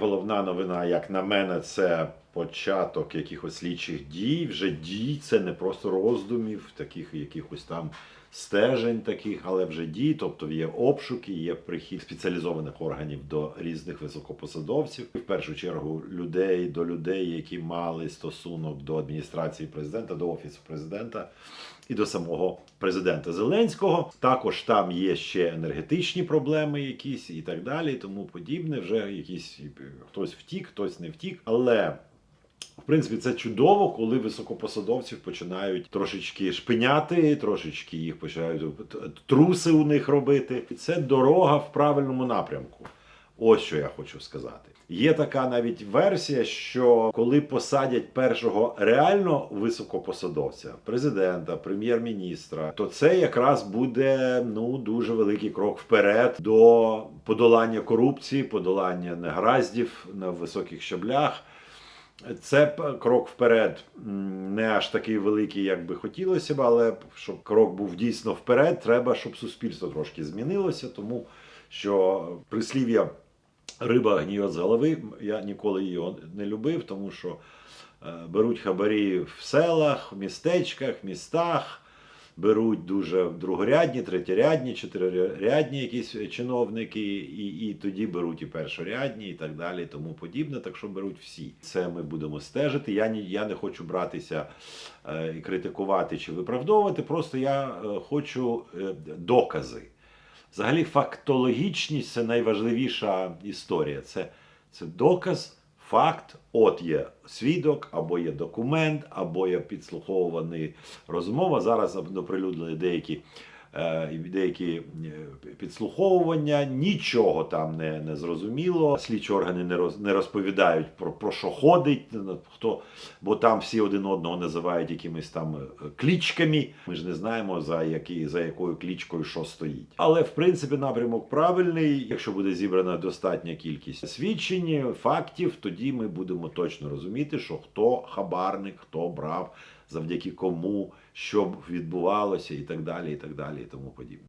Головна новина, як на мене, це початок якихось слідчих дій. Вже дій, це не просто роздумів, таких якихось там стежень, таких, але вже дій. Тобто є обшуки, є прихід спеціалізованих органів до різних високопосадовців. В першу чергу людей до людей, які мали стосунок до адміністрації президента, до офісу президента і до самого президента Зеленського. Також там є ще енергетичні проблеми, якісь і так далі, тому подібне. Вже якісь хтось втік, хтось не втік, але. Принципі, це чудово, коли високопосадовців починають трошечки шпиняти, трошечки їх починають труси у них робити. І це дорога в правильному напрямку. Ось що я хочу сказати. Є така навіть версія, що коли посадять першого реально високопосадовця, президента, прем'єр-міністра, то це якраз буде ну дуже великий крок вперед до подолання корупції, подолання негараздів на високих щаблях. Це крок вперед, не аж такий великий, як би хотілося б, але щоб крок був дійсно вперед, треба, щоб суспільство трошки змінилося, тому що прислів'я риба гніє з голови. Я ніколи його не любив, тому що е, беруть хабарі в селах, в містечках, містах. Беруть дуже другорядні, третєрядні, чотирирядні якісь чиновники, і, і тоді беруть і першорядні, і так далі, і тому подібне. Так що беруть всі. Це ми будемо стежити. Я я не хочу братися е, і критикувати чи виправдовувати. Просто я е, хочу е, докази. Взагалі, фактологічність це найважливіша історія. Це, це доказ, факт. От є свідок, або є документ, або є підслуховуваний розмова. Зараз оприлюднили деякі. Е, Деякі е, підслуховування, нічого там не, не зрозуміло. Слідчі органи не, роз, не розповідають про, про що ходить, хто, бо там всі один одного називають якимись там е, клічками. Ми ж не знаємо за, які, за якою клічкою що стоїть. Але в принципі напрямок правильний. Якщо буде зібрана достатня кількість свідчень, фактів, тоді ми будемо точно розуміти, що хто хабарник, хто брав, завдяки кому, що відбувалося, і так далі, і так далі, і тому подібне.